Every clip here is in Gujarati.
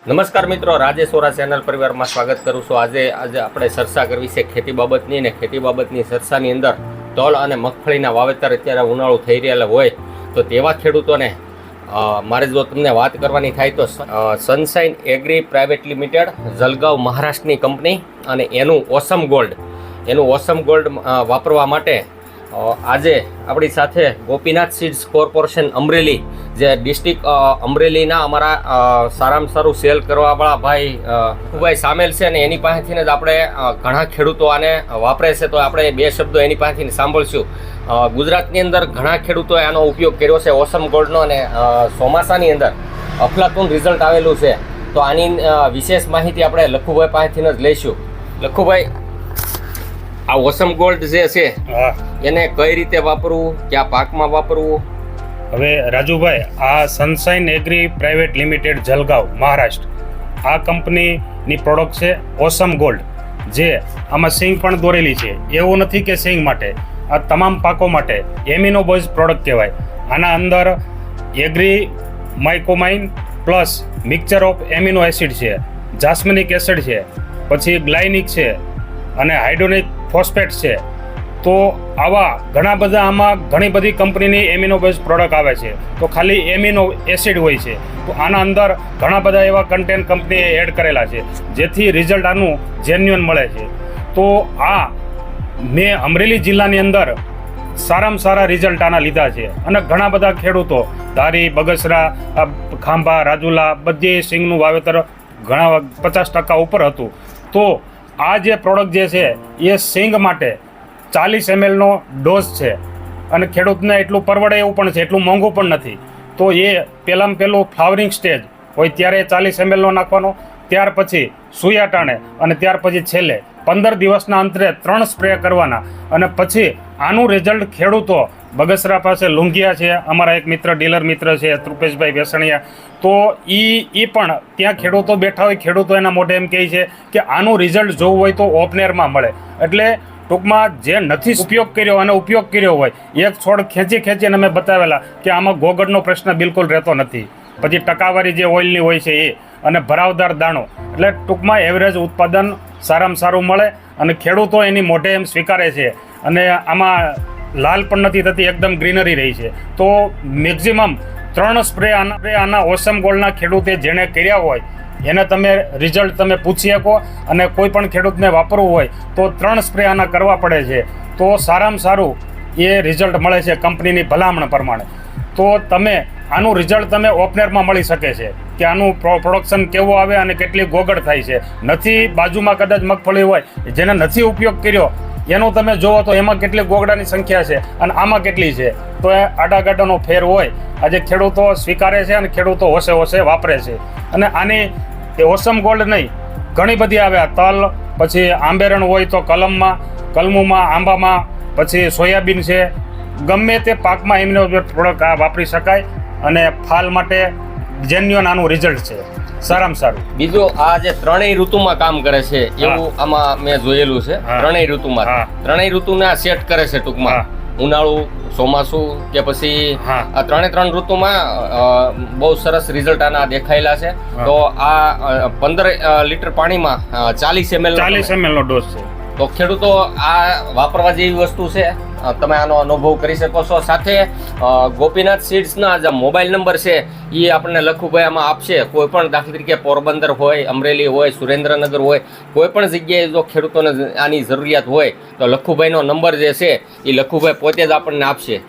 નમસ્કાર મિત્રો, રાજેશ ઓરા ચેનલ પરિવારમાં સ્વાગત કરું છું. આજે આજે આપણે ચર્ચા કરવી છે ખેતી બાબતની અને ખેતી બાબતની ચર્ચાની અંદર તલ અને મગફળીના વાવેતર અત્યારે ઉનાળો થઈ રહેલા હોય તો તેવા ખેડૂતોને મારે જો તમને વાત કરવાની થાય તો Sunshine Agri Private Limited Jalgaon મહારાષ્ટ્રની કંપની અને એનું ઓસમ ગોલ્ડ, એનું ઓસમ ગોલ્ડ વાપરવા માટે આજે આપણી સાથે ગોપીનાથ સીડ્સ કોર્પોરેશન અમરેલી, જે ડિસ્ટ્રિક્ટ અમરેલીના અમારા સારામાં સારું સેલ કરવાવાળા ભાઈ ભાઈ સામેલ છે અને એની પાસેથી જ આપણે ઘણા ખેડૂતો આને વાપરે છે. તો આપણે બે શબ્દો એની પાસેથી સાંભળશું. ગુજરાતની અંદર ઘણા ખેડૂતોએ આનો ઉપયોગ કર્યો છે ઓસમ ગોલ્ડનો અને ચોમાસાની અંદર અફલાતુન રિઝલ્ટ આવેલું છે. તો આની વિશેષ માહિતી આપણે લખુભાઈ પાસેથી જ લઈશું. લખુભાઈ આ ઓસમ ગોલ્ડ જે છે એને કઈ રીતે વાપરવું કયા પાકમાં વાપરવું? હવે રાજુભાઈ આ Sunshine Agri Private Limited Jalgaon Maharashtra. આ કંપનીની પ્રોડક્ટ છે ઓસમ ગોલ્ડ. જે આમાં સિંગ પણ દોરેલી છે. એવું નથી કે સિંગ માટે. આ તમામ પાકો માટે એમિનોબોઝ પ્રોડક્ટ કહેવાય. આના અંદર agri Mycomine plus mixture of amino acid છે જાસ્મિનિક એસિડ છે પછી ગ્લાયનિક છે અને હાઇડ્રોનિક ફોસ્ફેટ છે, તો આવા ઘણા બધા આમાં ઘણી બધી કંપનીની એમિનો બેઝ પ્રોડક્ટ આવે છે. તો ખાલી એમિનો એસિડ હોય છે. તો આના અંદર ઘણા બધા એવા કન્ટેન્ટ કંપનીએ એડ કરેલા છે, જેથી રિઝલ્ટ આનું જેન્યુઅન મળે છે. તો આ મેં અમરેલી જિલ્લાની અંદર સારામાં સારા રિઝલ્ટ આના લીધા છે. અને ઘણા બધા ખેડૂતો, ધારી, બગસરા ખાંભા, રાજુલા, બધી સિંગનું વાવેતર ઘણા પચાસ ટકા ઉપર હતું. તો આ જે પ્રોડક્ટ જે છે, એ સિંગ માટે ચાલીસ એમએલનો ડોઝ છે. અને ખેડૂતને એટલું પરવડે એવું પણ છે, એટલું મોંઘું પણ નથી. તો એ પહેલાં પહેલું ફ્લાવરિંગ સ્ટેજ હોય, ત્યારે ચાલીસ એમએલનો નાખવાનો, ત્યાર પછી સુયાટાણે અને ત્યાર પછી છેલ્લે પંદર દિવસના અંતરે ત્રણ સ્પ્રે કરવાના અને પછી આનું રિઝલ્ટ ખેડૂતો બગસરા પાસે લુંગિયા છે. અમારા એક મિત્ર, ડીલર મિત્ર છે, તૃપેશભાઈ વેસણિયા. તો એ એ પણ ત્યાં ખેડૂતો બેઠા હોય, ખેડૂતો એના મોઢે એમ કહે છે કે આનું રિઝલ્ટ જોવું હોય તો ઓપનેરમાં મળે. એટલે ટૂંકમાં જે નથી ઉપયોગ કર્યો અને ઉપયોગ કર્યો હોય, એક છોડ ખેંચી ખેંચીને મેં બતાવેલા કે આમાં ગોગળનો પ્રશ્ન બિલકુલ રહેતો નથી. પછી ટકાવારી જે ઓઇલની હોય છે એ. અને ભરાવદાર દાણો. એટલે ટૂંકમાં એવરેજ ઉત્પાદન સારામાં સારું મળે અને ખેડૂતો એની મોઢે એમ સ્વીકારે છે. અને આમાં લાલ પણ નથી થતી, એકદમ ગ્રીનરી રહી છે. તો મેક્ઝિમમ ત્રણ સ્પ્રે આના આના ઓસમ ગોલ્ડના ખેડૂતે જેણે કર્યા હોય, એને તમે રિઝલ્ટ તમે પૂછી શકો. અને કોઈ પણ ખેડૂતને વાપરવું હોય, તો ત્રણ સ્પ્રે આના કરવા પડે છે. તો સારામાં સારું એ રિઝલ્ટ મળે છે કંપનીની ભલામણ પ્રમાણે. તો તમે આનું રિઝલ્ટ તમે ઓપનરમાં મળી શકે છે કે આનું પ્રોડક્શન કેવું આવે અને કેટલી ગોગળ થાય છે. નથી, બાજુમાં કદાચ મગફળી હોય, જેને નથી ઉપયોગ કર્યો, એનો તમે જોવો તો એમાં કેટલી ગોગડાની સંખ્યા છે અને આમાં કેટલી છે. તો એ આડાગાડાનો ફેર હોય. આજે ખેડૂતો સ્વીકારે છે અને ખેડૂતો હોશે હોશે વાપરે છે. અને આની એ ઓસમ ગોલ્ડ નહીં, ઘણી બધી આવે. તલ, પછી આંબેરણ હોય તો કલમમાં, કલમુમાં, આંબામાં, પછી સોયાબીન છે. ગમે તે પાકમાં એમનો પ્રોડક્ટ વાપરી શકાય. અને ફાલ માટે જેન્યુઅન આનું રિઝલ્ટ છે. સારામાં સારું. બીજું આ જે ત્રણેય ઋતુમાં કામ કરે છે એવું આમાં મેં જોયેલું છે ત્રણેય ઋતુમાં. ત્રણેય ઋતુને સેટ કરે છે ટૂંકમાં. ઉનાળુ ચોમાસું કે પછી આ ત્રણે ત્રણ ઋતુમાં બહુ સરસ રિઝલ્ટ આના દેખાયેલા છે. તો આ પંદર લીટર પાણીમાં ચાલીસ એમએલ ચાલીસ એમએલ નો ડોઝ છે. તો ખેડૂતો આ વાપરવા જેવી વસ્તુ છે? તમે આનો અનુભવ કરી શકો છો. સાથે ગોપીનાથ સીડ્સના જે મોબાઈલ નંબર છે એ આપણને લખુભાઈ આમાં આપશે. કોઈ પણ દાખલા તરીકે પોરબંદર હોય, અમરેલી હોય, સુરેન્દ્રનગર હોય, કોઈ પણ જગ્યાએ જો ખેડૂતોને આની જરૂરિયાત હોય, તો લખુભાઈનો નંબર જે છે એ લખુભાઈ પોતે જ આપણને આપશે.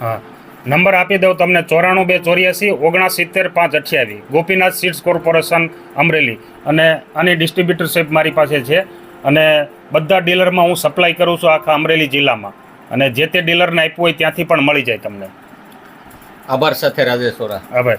હા. નંબર આપી દઉં તમને ચોરાણું બે ચોર્યાસી ઓગણસિત્તેર પાંચ અઠ્યાવીસ ગોપીનાથ સીડ્સ કોર્પોરેશન, અમરેલી. અને આની ડિસ્ટ્રીબ્યુટરશીપ મારી પાસે છે. અને બધા ડીલરમાં હું સપ્લાય કરું છું આખા અમરેલી જિલ્લામાં. અને જે તે ડીલરને આપ્યું હોય ત્યાંથી પણ મળી જાય તમને. આભાર સાથે રાજેશ્વરા આભાર.